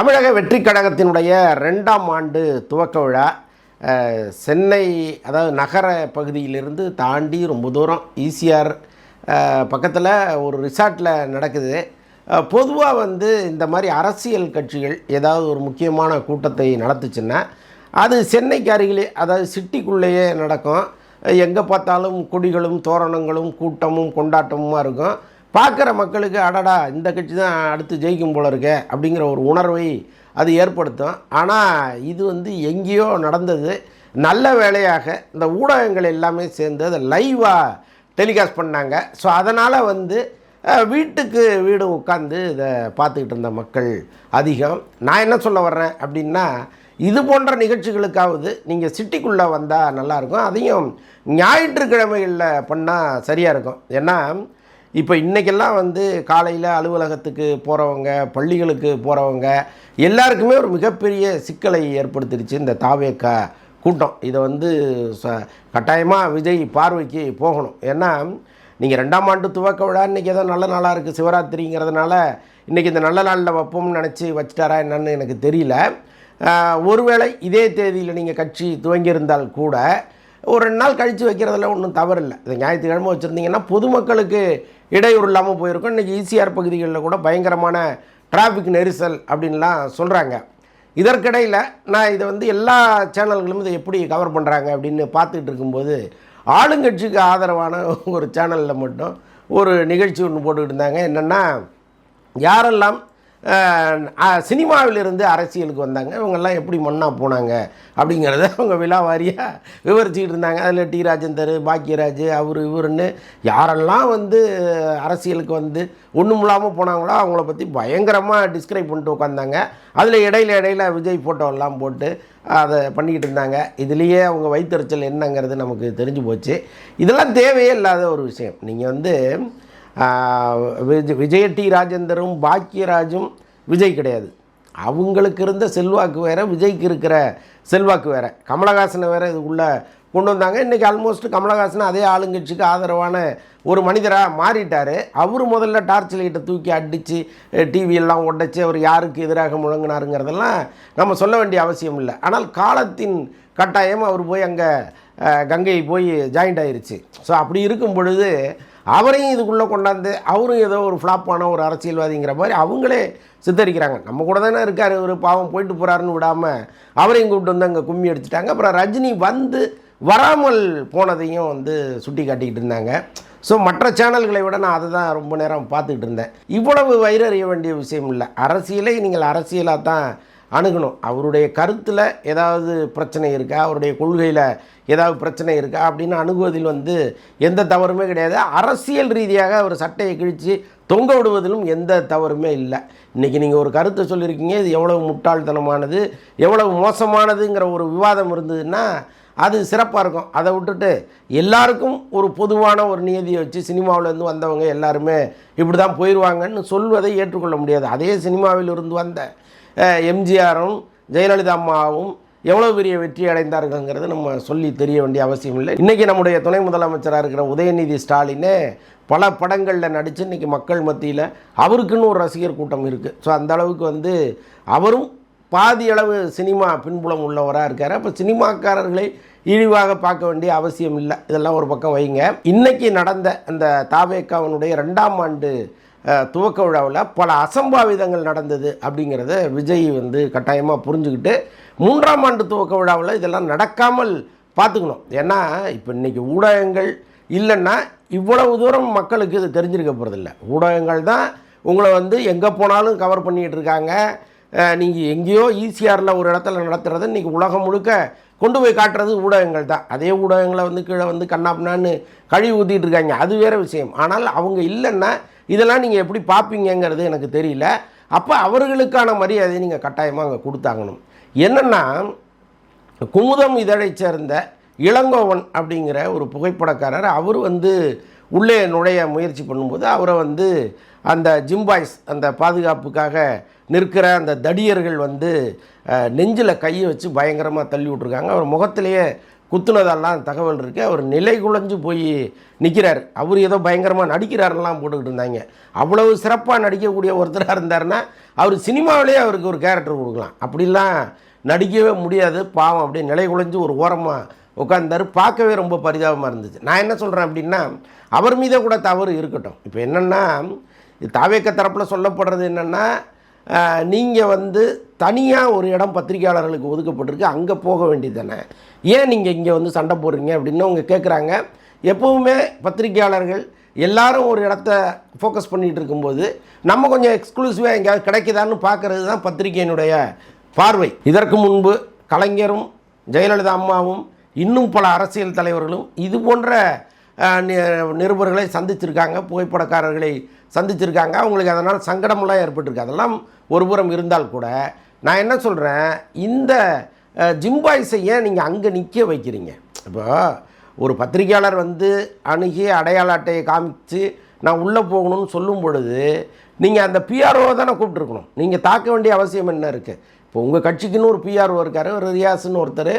தமிழக வெற்றி கழகத்தினுடைய ரெண்டாம் ஆண்டு துவக்க விழா சென்னை அதாவது நகர பகுதியிலிருந்து தாண்டி ரொம்ப தூரம் ஈசிஆர் பக்கத்தில் ஒரு ரிசார்ட்டில் நடக்குது. பொதுவாக வந்து இந்த மாதிரி அரசியல் கட்சிகள் ஏதாவது ஒரு முக்கியமான கூட்டத்தை நடத்துச்சுன்னா அது சென்னைக்கு அருகிலே அதாவது சிட்டிக்குள்ளேயே நடக்கும். எங்கே பார்த்தாலும் கொடிகளும் தோரணங்களும் கூட்டமும் கொண்டாட்டமும் இருக்கும். பார்க்குற மக்களுக்கு அடடா இந்த கட்சி தான் அடுத்து ஜெயிக்கும் போல இருக்க அப்படிங்கிற ஒரு உணர்வை அது ஏற்படுத்தும். ஆனால் இது வந்து எங்கேயோ நடந்தது. நல்ல வேலையாக இந்த ஊடகங்கள் எல்லாமே சேர்ந்து அதை லைவாக டெலிகாஸ்ட் பண்ணாங்க. ஸோ அதனால் வந்து வீட்டுக்கு வீடு உட்காந்து இதை பார்த்துக்கிட்டு இருந்த மக்கள் அதிகம். நான் என்ன சொல்ல வர்றேன் அப்படின்னா இது போன்ற நிகழ்ச்சிகளுக்காவது நீங்கள் சிட்டிக்குள்ளே வந்தால் நல்லாயிருக்கும் அதையும் ஞாயிற்றுக்கிழமைகளில் பண்ணால் சரியாக இருக்கும். ஏன்னா இப்போ இன்றைக்கெல்லாம் வந்து காலையில் அலுவலகத்துக்கு போகிறவங்க பள்ளிகளுக்கு போகிறவங்க எல்லாருக்குமே ஒரு மிகப்பெரிய சிக்கலை ஏற்படுத்திடுச்சு இந்த தாவேக்கா கூட்டம். இதை வந்து ச கட்டாயமாக விஜய் பார்வைக்கு போகணும். ஏன்னா நீங்கள் ரெண்டாம் ஆண்டு துவக்க விழா இன்றைக்கி ஏதோ நல்ல நாளாக இருக்குது சிவராத்திரிங்கிறதுனால இன்றைக்கி இந்த நல்ல நாளில் வைப்போம்னு நினச்சி வச்சுட்டாரா என்னன்னு எனக்கு தெரியல. ஒருவேளை இதே தேதியில் நீங்கள் கட்சி துவங்கியிருந்தால் கூட ஒரு ரெண்டு நாள் கழித்து வைக்கிறதுல ஒன்றும் தவறில்லை. இந்த ஞாயிற்றுக்கிழமை வச்சுருந்தீங்கன்னா பொதுமக்களுக்கு இடையூறு இல்லாமல் போயிருக்கும். இன்றைக்கி ஈசிஆர் பகுதிகளில் கூட பயங்கரமான டிராஃபிக் நெரிசல் அப்படின்லாம் சொல்கிறாங்க இதற்கிடையில் நான் இதை வந்து எல்லா சேனல்களும் இதை எப்படி கவர் பண்ணுறாங்க அப்படின்னு பார்த்துக்கிட்டு இருக்கும்போது ஆளுங்கட்சிக்கு ஆதரவான ஒரு சேனலில் மட்டும் ஒரு நிகழ்ச்சி ஒன்று போட்டுக்கிட்டு இருந்தாங்க. என்னென்னா யாரெல்லாம் சினிமாவிலிருந்து அரசியலுக்கு வந்தாங்க. இவங்கெல்லாம் எப்படி மண்ணாக போனாங்க அப்படிங்கிறத அவங்க விழாவாரியாக விவரிச்சுக்கிட்டு இருந்தாங்க. அதில் டி ராஜேந்தர் பாக்கியராஜ் அவர் இவருன்னு யாரெல்லாம் வந்து அரசியலுக்கு வந்து ஒன்றும் இல்லாமல் போனாங்களோ அவங்கள பற்றி பயங்கரமாக டிஸ்கிரைப் பண்ணிட்டு உட்காந்தாங்க அதில் இடையில இடையில விஜய் ஃபோட்டோவெல்லாம் போட்டு அதை பண்ணிக்கிட்டு இருந்தாங்க. இதுலேயே அவங்க வைத்தறிச்சல் என்னங்கிறது நமக்கு தெரிஞ்சு போச்சு. இதெல்லாம் தேவையே இல்லாத ஒரு விஷயம். நீங்கள் வந்து விஜய் விஜய டி ராஜேந்தரும் பாக்கியராஜும் விஜய் கிடையாது. அவங்களுக்கு இருந்த செல்வாக்கு வேற விஜய்க்கு இருக்கிற செல்வாக்கு வேற. கமலஹாசனை வேற உள்ளே கொண்டு வந்தாங்க. இன்றைக்கி ஆல்மோஸ்ட் கமலஹாசன் அதே ஆளுங்கட்சிக்கு ஆதரவான ஒரு மனிதராக மாறிட்டார். அவர் முதல்ல டார்ச் லைட்டை தூக்கி அடித்து டிவியெல்லாம் உடைச்சி அவர் யாருக்கு எதிராக முழங்கினாருங்கிறதெல்லாம் நம்ம சொல்ல வேண்டிய அவசியம் இல்லை. ஆனால் காலத்தின் கட்டாயம் அவர் போய் அங்கே கங்கை போய் ஜாயிண்ட் ஆயிருச்சு. ஸோ அப்படி இருக்கும் பொழுது அவரையும் இதுக்குள்ளே கொண்டாந்து அவரும் ஏதோ ஒரு ஃப்ளாப்பான ஒரு அரசியல்வாதிங்கிற மாதிரி அவங்களே சித்தரிக்கிறாங்க. நம்ம கூட தானே இருக்கார் இவர் பாவம் போயிட்டு போகிறாருன்னு விடாமல் அவரையும் கூப்பிட்டு வந்து அங்கே கும்மி அடிச்சிட்டாங்க. அப்புறம் ரஜினி வந்து வராமல் போனதையும் வந்து சுட்டி காட்டிக்கிட்டு இருந்தாங்க. ஸோ மற்ற சேனல்களை விட நான் அதை தான் ரொம்ப நேரம் பார்த்துக்கிட்டு இருந்தேன். இவ்வளவு வயிறறிய வேண்டிய விஷயம் இல்லை. அரசியலை நீங்கள் அரசியலாக தான் அணுகணும். அவருடைய கருத்தில் ஏதாவது பிரச்சனை இருக்கா? அவருடைய கொள்கையில் ஏதாவது பிரச்சனை இருக்கா? அப்படின்னு அணுகுவதில் வந்து எந்த தவறுமே கிடையாது. அரசியல் ரீதியாக அவர் சட்டையை கிழித்து தொங்க விடுவதிலும் எந்த தவறுமே இல்லை. இன்றைக்கி நீங்கள் ஒரு கருத்தை சொல்லியிருக்கீங்க இது எவ்வளவு முட்டாள்தனமானது எவ்வளவு மோசமானதுங்கிற ஒரு விவாதம் இருந்ததுன்னா அது சிறப்பாக இருக்கும். அதை விட்டுட்டு எல்லாருக்கும் ஒரு பொதுவான ஒரு நியதியை வச்சு சினிமாவிலேருந்து வந்தவங்க எல்லாருமே இப்படி தான் போயிடுவாங்கன்னு சொல்வதை ஏற்றுக்கொள்ள முடியாது. அதே சினிமாவில் இருந்து வந்த எம்ஜிஆரும் ஜெயலலிதா அம்மாவும் எவ்வளோ பெரிய வெற்றி அடைந்தார்கள்ங்கிறது நம்ம சொல்லி தெரிய வேண்டிய அவசியம் இல்லை. இன்றைக்கி நம்முடைய துணை முதலமைச்சராக இருக்கிற உதயநிதி ஸ்டாலினே பல படங்களில் நடித்து இன்றைக்கி மக்கள் மத்தியில் அவருக்குன்னு ஒரு ரசிகர் கூட்டம் இருக்குது ஸோ அந்த அளவுக்கு வந்து அவரும் பாதி அளவு சினிமா பின்புலம் உள்ளவராக இருக்கார். அப்போ சினிமாக்காரர்களை இழிவாக பார்க்க வேண்டிய அவசியம் இல்லை. இதெல்லாம் ஒரு பக்கம் வைங்க. இன்றைக்கி நடந்த அந்த தாவேக்காவனுடைய ரெண்டாம் ஆண்டு துவக்க விழாவில் பல அசம்பாவிதங்கள் நடந்தது அப்படிங்கிறத விஜய் வந்து கட்டாயமாக புரிஞ்சுக்கிட்டு மூன்றாம் ஆண்டு துவக்க விழாவில் இதெல்லாம் நடக்காமல் பார்த்துக்கணும். ஏன்னா இப்போ இன்றைக்கி ஊடகங்கள் இல்லைன்னா இவ்வளவு தூரம் மக்களுக்கு இது தெரிஞ்சிருக்க போகிறதில்ல ஊடகங்கள் தான் உங்களை வந்து எங்கே போனாலும் கவர் பண்ணிகிட்டு இருக்காங்க. நீங்கள் எங்கேயோ ஈசிஆரில் ஒரு இடத்துல நடத்துகிறத இன்றைக்கி உலகம் முழுக்க கொண்டு போய் காட்டுறது ஊடகங்கள் தான். அதே ஊடகங்களை வந்து கீழே வந்து கண்ணாப்பினான்னு கழுவி ஊற்றிட்டு இருக்காங்க. அது வேறு விஷயம். ஆனால் அவங்க இல்லைன்னா இதெல்லாம் நீங்கள் எப்படி பார்ப்பீங்கங்கிறது எனக்கு தெரியல. அப்போ அவர்களுக்கான மரியாதையை நீங்கள் கட்டாயமாக அங்கே கொடுத்தாங்கணும் என்னென்னா குமுதம் இதழைச் சேர்ந்த இளங்கோவன் அப்படிங்கிற ஒரு புகைப்படக்காரர் அவர் வந்து உள்ளே நுழைய முயற்சி பண்ணும்போது அவரை வந்து அந்த ஜிம்பாய்ஸ் அந்த பாதுகாப்புக்காக நிற்கிற அந்த தடியர்கள் வந்து நெஞ்சில் கையை வச்சு பயங்கரமாக தள்ளி விட்ருக்காங்க அவர் முகத்திலேயே குத்துனதெல்லாம் தகவல் இருக்குது அவர் நிலை குலைஞ்சு போய் நிற்கிறார் அவர் ஏதோ பயங்கரமாக நடிக்கிறாருலாம் போட்டுக்கிட்டு இருந்தாங்க. அவ்வளவு சிறப்பாக நடிக்கக்கூடிய ஒருத்தராக இருந்தாருன்னா அவர் சினிமாவிலேயே அவருக்கு ஒரு கேரக்டர் கொடுக்கலாம். அப்படிலாம் நடிக்கவே முடியாது. பாவம் அப்படியே நிலை குலைஞ்சு ஒரு ஓரமாக உட்காந்தாரு பார்க்கவே ரொம்ப பரிதாபமாக இருந்துச்சு. நான் என்ன சொல்கிறேன் அப்படின்னா அவர் மீதே கூட தவறு இருக்கட்டும். இப்போ என்னென்னா தாவேக்க தரப்பில் சொல்லப்படுறது என்னென்னா நீங்கள் வந்து தனியாக ஒரு இடம் பத்திரிகையாளர்களுக்கு ஒதுக்கப்பட்டிருக்கு. அங்கே போக வேண்டியது தானே. ஏன் நீங்கள் இங்கே வந்து சண்டை போடுறீங்க அப்படின்னு அவங்க கேட்குறாங்க எப்போவுமே பத்திரிகையாளர்கள் எல்லாரும் ஒரு இடத்த ஃபோக்கஸ் பண்ணிகிட்டு இருக்கும்போது நம்ம கொஞ்சம் எக்ஸ்க்ளூசிவாக எங்கேயாவது கிடைக்குதான்னு பார்க்குறது தான் பத்திரிகையினுடைய பார்வை. இதற்கு முன்பு கலைஞரும் ஜெயலலிதா அம்மாவும் இன்னும் பல அரசியல் தலைவர்களும் இது போன்ற நிருபர்களை சந்திச்சிருக்காங்க. புகைப்படக்காரர்களை சந்திச்சிருக்காங்க. அவங்களுக்கு அதனால் சங்கடமெல்லாம் ஏற்பட்டிருக்கு. அதெல்லாம் ஒருபுறம் இருந்தால் கூட நான் என்ன சொல்கிறேன் இந்த ஜிம்பாய்ஸை ஏன் நீங்கள் அங்கே நிற்க வைக்கிறீங்க? இப்போ ஒரு பத்திரிக்கையாளர் வந்து அணுகி அடையாள அட்டையை காமிச்சு நான் உள்ளே போகணும்னு சொல்லும் பொழுது நீங்கள் அந்த பிஆர்ஓ தானே கூப்பிட்ருக்கணும் நீங்கள் தாக்க வேண்டிய அவசியம் என்ன இருக்குது இப்போ உங்கள் கட்சிக்குன்னு ஒரு பிஆர்ஓ இருக்கார் ஒரு ரியாஸ்னு ஒருத்தர்.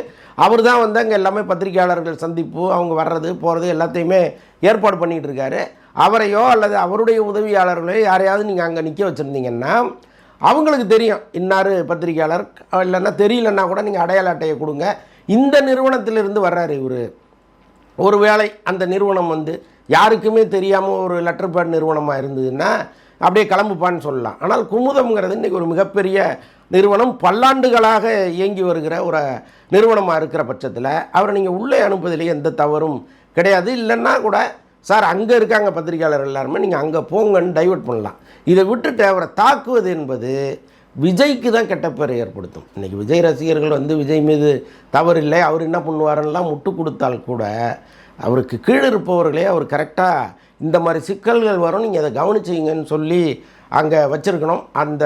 அவர் தான் வந்து அங்கே எல்லாமே பத்திரிகையாளர்கள் சந்திப்பு அவங்க வர்றது போகிறது எல்லாத்தையுமே ஏற்பாடு பண்ணிகிட்டு இருக்காரு. அவரையோ அல்லது அவருடைய உதவியாளர்களையோ யாரையாவது நீங்கள் அங்கே நிற்க வச்சுருந்தீங்கன்னா அவங்களுக்கு தெரியும். இன்னார் பத்திரிகையாளர்? இல்லைன்னா தெரியலன்னா கூட நீங்கள் அடையாள அட்டையை கொடுங்க. இந்த நிறுவனத்திலிருந்து வர்றாரு இவர். ஒரு வேளை அந்த நிறுவனம் வந்து யாருக்குமே தெரியாமல் ஒரு லெட்டர் பேட் நிறுவனமாக இருந்ததுன்னா அப்படியே கிளம்புப்பான்னு சொல்லலாம். ஆனால் குமுதம்ங்கிறது இன்றைக்கி ஒரு மிகப்பெரிய நிறுவனம். பல்லாண்டுகளாக இயங்கி வருகிற ஒரு நிறுவனமாக இருக்கிற பட்சத்தில் அவரை நீங்கள் உள்ளே அனுப்புவதிலேயே எந்த தவறும் கிடையாது. இல்லைன்னா கூட சார் அங்கே இருக்காங்க பத்திரிகையாளர் எல்லாருமே நீங்கள் அங்கே போங்கன்னு டைவர்ட் பண்ணலாம். இதை விட்டுட்டு அவரை தாக்குவது என்பது விஜய்க்கு தான் கெட்ட பேரை ஏற்படுத்தும். இன்றைக்கி விஜய் ரசிகர்கள் வந்து விஜய் மீது தவறில்லை அவர் என்ன பண்ணுவாருன்னெலாம் முட்டு கொடுத்தால் கூட அவருக்கு கீழே இருப்பவர்களே அவர் கரெக்டாக இந்த மாதிரி சிக்கல்கள் வரும் நீங்கள் அதை கவனிச்சிங்கன்னு சொல்லி அங்கே வச்சுருக்கணும். அந்த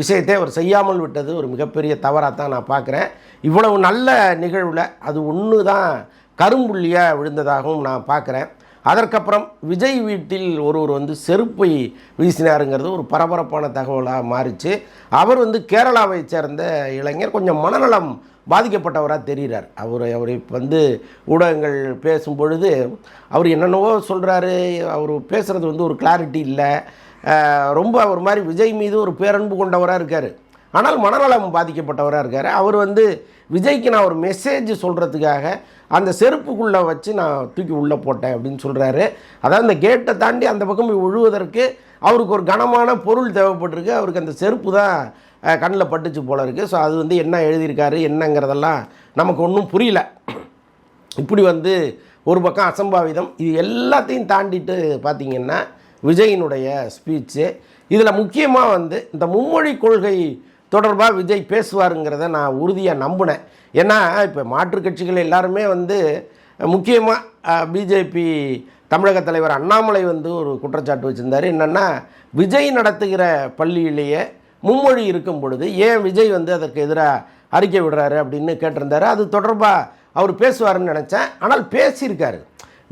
விஷயத்தை அவர் செய்யாமல் விட்டது ஒரு மிகப்பெரிய தவறாக தான் நான் பார்க்குறேன். இவ்வளவு நல்ல நிகழ்வில் அது ஒன்று தான் கரும்புள்ளியாக விழுந்ததாகவும் நான் பார்க்குறேன். அதற்கப்புறம் விஜய் வீட்டில் ஒருவர் வந்து செருப்பை வீசினாருங்கிறது ஒரு பரபரப்பான தகவலாக மாறிச்சு. அவர் வந்து கேரளாவை சேர்ந்த இளைஞர் கொஞ்சம் மனநலம் பாதிக்கப்பட்டவராக தெரிகிறார். அவர் அவர் வந்து ஊடகங்கள் பேசும் பொழுது அவர் என்னென்னவோ சொல்கிறாரு அவர் பேசுகிறது வந்து ஒரு கிளாரிட்டி இல்லை. ரொம்ப ஒரு மாதிரி விஜய் மீது ஒரு பேரன்பு கொண்டவராக இருக்கார். ஆனால் மனநலம் பாதிக்கப்பட்டவராக இருக்கார். அவர் வந்து விஜய்க்கு நான் ஒரு மெசேஜ் சொல்கிறதுக்காக அந்த செருப்புக்குள்ளே வச்சு நான் தூக்கி உள்ளே போட்டேன் அப்படின்னு சொல்கிறாரு அதாவது அந்த கேட்டை தாண்டி அந்த பக்கம் போய் விழுவதற்கு அவருக்கு ஒரு கனமான பொருள் தேவைப்பட்டிருக்கு. அவருக்கு அந்த செருப்பு தான் கண்ணில் பட்டுச்சு போல இருக்குது ஸோ அது வந்து என்ன எழுதியிருக்காரு என்னங்கிறதெல்லாம் நமக்கு ஒன்றும் புரியல. இப்படி வந்து ஒரு பக்கம் அசம்பாவிதம் இது எல்லாத்தையும் தாண்டிட்டு பார்த்தீங்கன்னா விஜயினுடைய ஸ்பீச்சு இதில் முக்கியமாக வந்து இந்த மும்மொழி கொள்கை தொடர்பாக விஜய் பேசுவாருங்கிறத நான் உறுதியாக நம்பினேன். ஏன்னா இப்போ மாற்றுக் கட்சிகள் எல்லாருமே வந்து முக்கியமாக பிஜேபி தமிழக தலைவர் அண்ணாமலை வந்து ஒரு குற்றச்சாட்டு வச்சுருந்தார். என்னென்னா விஜய் நடத்துகிற பள்ளியிலேயே மும்மொழி இருக்கும் பொழுது ஏன் விஜய் வந்து அதற்கு எதிராக அறிக்கை விடுறாரு அப்படின்னு கேட்டிருந்தாரு. அது தொடர்பாக அவர் பேசுவாருன்னு நினச்சேன். ஆனால் பேசியிருக்காரு.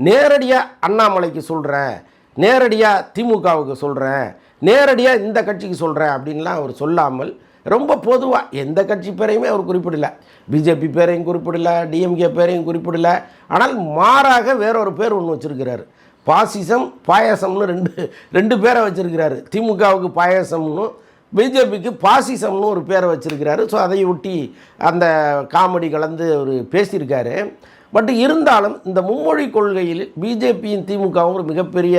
நேரடியாக அண்ணாமலைக்கு சொல்கிறேன் நேரடியாக திமுகவுக்கு சொல்கிறேன் நேரடியாக இந்த கட்சிக்கு சொல்கிறேன் அப்படின்லாம் அவர் சொல்லாமல் ரொம்ப பொதுவாக எந்த கட்சி பேரையுமே அவர் குறிப்பிடல. பிஜேபி பேரையும் குறிப்பிடல டிஎம்கே பேரையும் குறிப்பிடல. ஆனால் மாறாக வேறொரு பேர் ஒன்று வச்சுருக்கிறாரு. பாசிசம் பாயாசம்னு ரெண்டு ரெண்டு பேரை வச்சுருக்கிறாரு. திமுகவுக்கு பாயாசம்னு பிஜேபிக்கு பாசிசம்னு ஒரு பேரை வச்சுருக்கிறாரு. ஸோ அதை ஒட்டி அந்த காமெடி கலந்து அவர் பேசியிருக்காரு. பட் இருந்தாலும் இந்த மும்மொழி கொள்கையில் பிஜேபியும் திமுகவும் ஒரு மிகப்பெரிய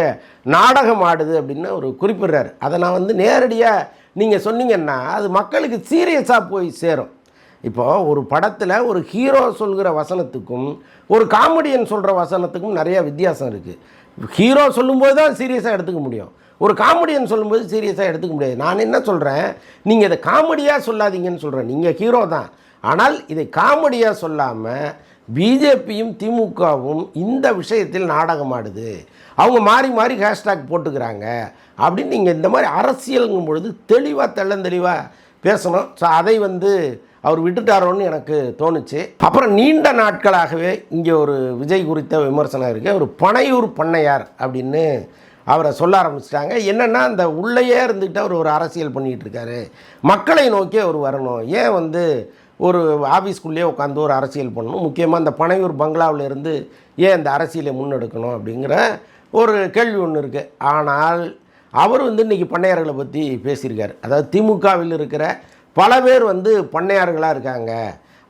நாடகம் ஆடுது அப்படின்னு அவர் குறிப்பிடுறாரு. அதை நான் வந்து நேரடியாக நீங்கள் சொன்னீங்கன்னா அது மக்களுக்கு சீரியஸாக போய் சேரும். இப்போது ஒரு படத்தில் ஒரு ஹீரோ சொல்கிற வசனத்துக்கும் ஒரு காமெடியன் சொல்கிற வசனத்துக்கும் நிறையா வித்தியாசம் இருக்குது ஹீரோ சொல்லும்போது தான் சீரியஸாக எடுத்துக்க முடியும். ஒரு காமெடியன் சொல்லும்போது சீரியஸாக எடுத்துக்க முடியாது. நான் என்ன சொல்கிறேன் நீங்கள் இதை காமெடியாக சொல்லாதீங்கன்னு சொல்கிறேன் நீங்கள் ஹீரோ தான். ஆனால் இதை காமெடியாக சொல்லாமல் பிஜேபியும் திமுகவும் இந்த விஷயத்தில் நாடகமாடுது. அவங்க மாறி மாறி ஹேஷ்டாக் போட்டுக்கிறாங்க. அப்படின்னு நீங்கள் இந்த மாதிரி அரசியலுங்கும் பொழுது தெளிவாக தெள்ளந்தெளிவாக பேசணும். ஸோ அதை வந்து அவர் விட்டுட்டாரோன்னு எனக்கு தோணுச்சு. அப்புறம் நீண்ட நாட்களாகவே இங்கே ஒரு விஜய் குறித்த விமர்சனம் இருக்குது ஒரு பனையூர் பண்ணையார் அப்படின்னு அவரை சொல்ல ஆரம்பிச்சிட்டாங்க. என்னென்னா அந்த உள்ளேயே இருந்துக்கிட்டு அவர் ஒரு அரசியல் பண்ணிகிட்டு இருக்காரு மக்களை நோக்கி அவர் வரணும். ஏன் வந்து ஒரு ஆஃபீஸ்க்குள்ளேயே உட்காந்து ஒரு அரசியல் பண்ணணும்? முக்கியமாக இந்த பனையூர் பங்களாவிலேருந்து ஏன் இந்த அரசியலை முன்னெடுக்கணும் அப்படிங்கிற ஒரு கேள்வி ஒன்று இருக்குது ஆனால் அவர் வந்து இன்றைக்கி பண்ணையார்களை பற்றி பேசியிருக்காரு. அதாவது திமுகவில் இருக்கிற பல பேர் வந்து பண்ணையார்களாக இருக்காங்க.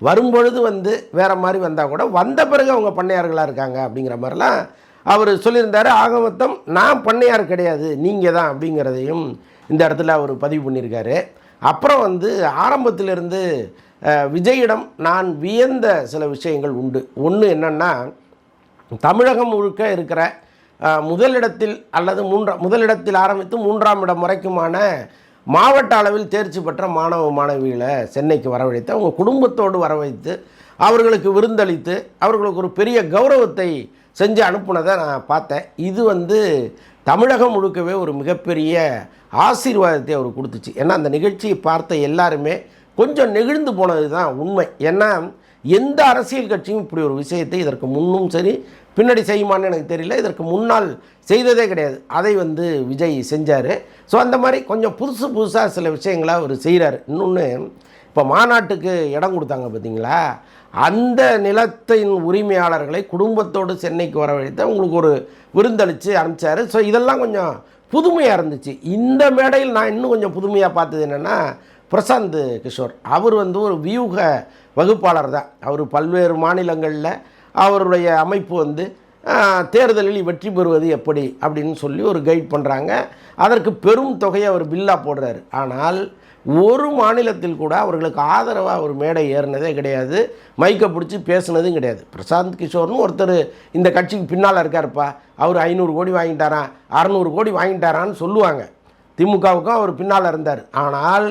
வரும்பொழுது வந்து வேறு மாதிரி வந்தால் கூட வந்த பிறகு அவங்க பண்ணையார்களாக இருக்காங்க அப்படிங்கிற மாதிரிலாம் அவர் சொல்லியிருந்தார். ஆக மொத்தம் நான் பண்ணையார் கிடையாது நீங்கள் தான் அப்படிங்கிறதையும் இந்த இடத்துல அவர் பதிவு பண்ணியிருக்காரு. அப்புறம் வந்து ஆரம்பத்திலிருந்து விஜயிடம் நான் வியந்த சில விஷயங்கள் உண்டு. ஒன்று என்னென்னா தமிழகம் முழுக்க இருக்கிற முதலிடத்தில் அல்லது மூன்றா முதலிடத்தில் ஆரம்பித்து மூன்றாம் இடம் வரைக்குமான மாவட்ட அளவில் தேர்ச்சி பெற்ற மாணவ மாணவிகளை சென்னைக்கு வரவழைத்து அவங்க குடும்பத்தோடு வரவைத்து அவர்களுக்கு விருந்தளித்து அவர்களுக்கு ஒரு பெரிய கௌரவத்தை செஞ்சு அனுப்புனதை நான் பார்த்தேன். இது வந்து தமிழகம் முழுக்கவே ஒரு மிகப்பெரிய ஆசீர்வாதத்தை அவர் கொடுத்துச்சு. ஏன்னா அந்த நிகழ்ச்சியை பார்த்த எல்லாருமே கொஞ்சம் நெகிழ்ந்து போனது தான் உண்மை. ஏன்னா எந்த அரசியல் கட்சியும் இப்படி ஒரு விஷயத்தை இதற்கு முன்னும் சரி பின்னாடி செய்யுமான்னு எனக்கு தெரியல. இதற்கு முன்னால் செய்ததே கிடையாது. அதை வந்து விஜய் செஞ்சார். ஸோ அந்த மாதிரி கொஞ்சம் புதுசு புதுசாக சில விஷயங்களை அவர் செய்கிறாரு இன்னொன்று இப்போ மாநாட்டுக்கு இடம் கொடுத்தாங்க பார்த்தீங்களா அந்த நிலத்தின் உரிமையாளர்களை குடும்பத்தோடு சென்னைக்கு வரவழைத்து அவங்களுக்கு ஒரு விருந்தளித்து அனுப்பிச்சார். ஸோ இதெல்லாம் கொஞ்சம் புதுமையாக இருந்துச்சு. இந்த மேடையில் நான் இன்னும் கொஞ்சம் புதுமையாக பார்த்தது என்னென்னா பிரசாந்த் கிஷோர். அவர் வந்து ஒரு வியூக வகுப்பாளர் தான். அவர் பல்வேறு மாநிலங்களில் அவருடைய அமைப்பு வந்து தேர்தலில் வெற்றி பெறுவது எப்படி அப்படின்னு சொல்லி ஒரு கைட் பண்ணுறாங்க அதற்கு பெரும் தொகையை அவர் பில்லாக போடுறாரு. ஆனால் ஒரு மாநிலத்தில் கூட அவர்களுக்கு ஆதரவாக ஒரு மேடை ஏறினதே கிடையாது. மைக்கை பிடிச்சி பேசுனதும் கிடையாது. பிரசாந்த் கிஷோர்னு ஒருத்தர் இந்த கட்சிக்கு பின்னால் இருக்காருப்பா. அவர் ஐநூறு கோடி வாங்கிட்டாரான் அறநூறு கோடி வாங்கிட்டாரான்னு சொல்லுவாங்க. திமுகவுக்கும் அவர் பின்னால் இருந்தார். ஆனால்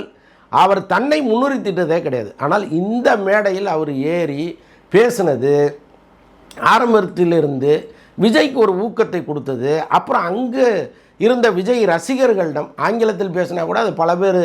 அவர் தன்னை முன்னுறுத்திட்டதே கிடையாது. ஆனால் இந்த மேடையில் அவர் ஏறி பேசுனது ஆரம்பத்திலிருந்து விஜய்க்கு ஒரு ஊக்கத்தை கொடுத்தது. அப்புறம் அங்கே இருந்த விஜய் ரசிகர்களிடம் ஆங்கிலத்தில் பேசினா கூட அது பல பேர்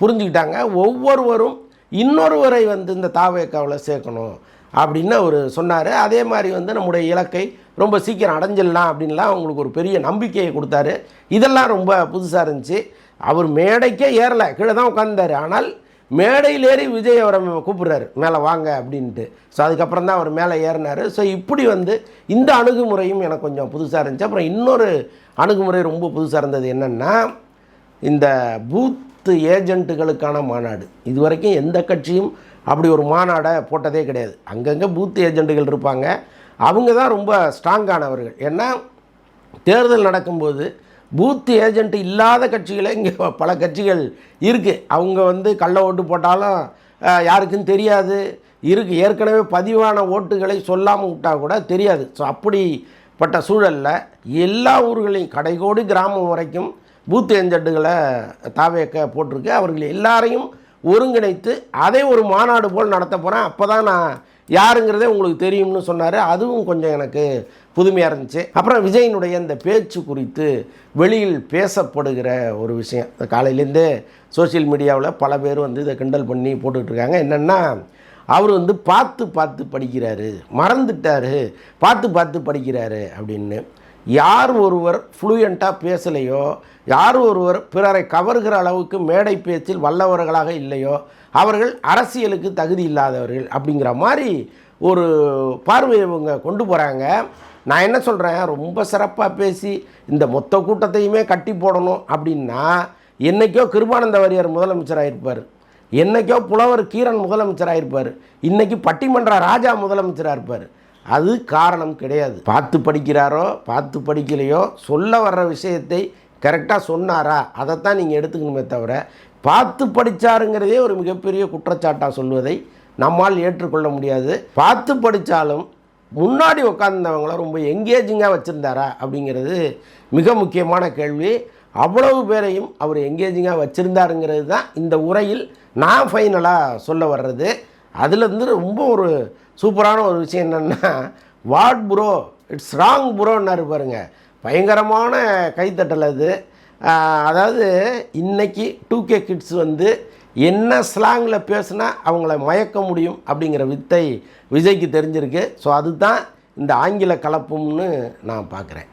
புரிஞ்சுக்கிட்டாங்க. ஒவ்வொருவரும் இன்னொருவரை வந்து இந்த தாவேக்காவில் சேர்க்கணும் அப்படின்னு அவர் சொன்னார். அதே மாதிரி வந்து நம்முடைய இலக்கை ரொம்ப சீக்கிரம் அடைஞ்சிடலாம் அப்படின்லாம் அவங்களுக்கு ஒரு பெரிய நம்பிக்கையை கொடுத்தாரு. இதெல்லாம் ரொம்ப புதுசாக இருந்துச்சு. அவர் மேடைக்கே ஏறலை கீழே தான் உட்காந்தார் ஆனால் மேடையில் ஏறி விஜய் அவரை கூப்பிடுறாரு. மேலே வாங்க அப்படின்ட்டு. ஸோ அதுக்கப்புறம் தான் அவர் மேலே ஏறினார். ஸோ இப்படி வந்து இந்த அணுகுமுறையும் எனக்கு கொஞ்சம் புதுசாக இருந்துச்சு. அப்புறம் இன்னொரு அணுகுமுறை ரொம்ப புதுசாக இருந்தது என்னென்னா இந்த பூத்து ஏஜென்ட்டுகளுக்கான மாநாடு. இது வரைக்கும் எந்த கட்சியும் அப்படி ஒரு மாநாடை போட்டதே கிடையாது. அங்கங்கே பூத் ஏஜென்ட்டுகள் இருப்பாங்க. அவங்க தான் ரொம்ப ஸ்ட்ராங்கானவர்கள் ஏன்னா தேர்தல் நடக்கும்போது பூத் ஏஜென்ட் இல்லாத கட்சிகளே இங்கே பல கட்சிகள் இருக்குது அவங்க வந்து கள்ள ஓட்டு போட்டாலும் யாருக்கும் தெரியாது. இருக்கு ஏற்கனவே பதிவான ஓட்டுகளை சொல்லாமல் விட்டால் கூட தெரியாது. ஸோ அப்படிப்பட்ட சூழலில் எல்லா ஊர்களையும் கடைகோடி கிராமம் வரைக்கும் பூத் ஏஜென்ட்டுகளை தாவேக்க போட்டிருக்கு. அவர்கள் எல்லாரையும் ஒருங்கிணைத்து அதை ஒரு மாநாடு போல் நடத்த போகிறேன் அப்போ தான் நான் யாருங்கிறதே உங்களுக்கு தெரியும்னு சொன்னார். அதுவும் கொஞ்சம் எனக்கு புதுமையாக இருந்துச்சு. அப்புறம் விஜயினுடைய இந்த பேச்சு குறித்து வெளியில் பேசப்படுகிற ஒரு விஷயம். இந்த காலையிலேருந்தே சோஷியல் மீடியாவில் பல பேர் வந்து இதை கிண்டல் பண்ணி போட்டுக்கிட்டு இருக்காங்க என்னென்னா அவர் வந்து பார்த்து பார்த்து படிக்கிறாரு. மறந்துட்டாரு. பார்த்து பார்த்து படிக்கிறாரு அப்படின்னு. யார் ஒருவர் ஃப்ளூயண்ட்டாக பேசலையோ யார் ஒருவர் பிறரை கவர்கிற அளவுக்கு மேடை பேச்சில் வல்லவர்களாக இல்லையோ அவர்கள் அரசியலுக்கு தகுதி இல்லாதவர்கள் அப்படிங்கிற மாதிரி ஒரு பார்வையை இவங்க கொண்டு போகிறாங்க நான் என்ன சொல்கிறேன் ரொம்ப சிறப்பாக பேசி இந்த மொத்த கூட்டத்தையுமே கட்டி போடணும் அப்படின்னா என்னைக்கோ கிருபானந்த வாரியார் முதலமைச்சராக இருப்பார். என்னைக்கோ புலவர் கீரன் முதலமைச்சராக இருப்பார். இன்றைக்கி பட்டிமன்ற ராஜா முதலமைச்சராக இருப்பார். அது காரணம் கிடையாது. பார்த்து படிக்கிறாரோ பார்த்து படிக்கலையோ சொல்ல வர்ற விஷயத்தை கரெக்டாக சொன்னாரா? அதைத்தான் நீங்கள் எடுத்துக்கணுமே தவிர பார்த்து படித்தாருங்கிறதே ஒரு மிகப்பெரிய குற்றச்சாட்டாக சொல்வதை நம்மால் ஏற்றுக்கொள்ள முடியாது. பார்த்து படித்தாலும் முன்னாடி உட்கார்ந்தவங்கள ரொம்ப எங்கேஜிங்காக வச்சுருந்தாரா அப்படிங்கிறது மிக முக்கியமான கேள்வி. அவ்வளவு பேரையும் அவர் எங்கேஜிங்காக வச்சுருந்தாருங்கிறது தான் இந்த உரையில் நான் ஃபைனலாக சொல்ல வர்றது. அதுலேருந்து ரொம்ப ஒரு சூப்பரான ஒரு விஷயம் என்னென்னா வாட் ப்ரோ? இட்ஸ் ராங் ப்ரோன்னாரு பாருங்க. பயங்கரமான கைத்தட்டல் அது. அதாவது இன்னைக்கு டூ கே கிட்ஸ் வந்து என்ன ஸ்லாங்கில் பேசுனா அவங்கள மயக்க முடியும் அப்படிங்கிற வித்தை விஜய்க்கு தெரிஞ்சிருக்கு. ஸோ அதுதான் இந்த ஆங்கில கலப்பும்னு நான் பார்க்குறேன்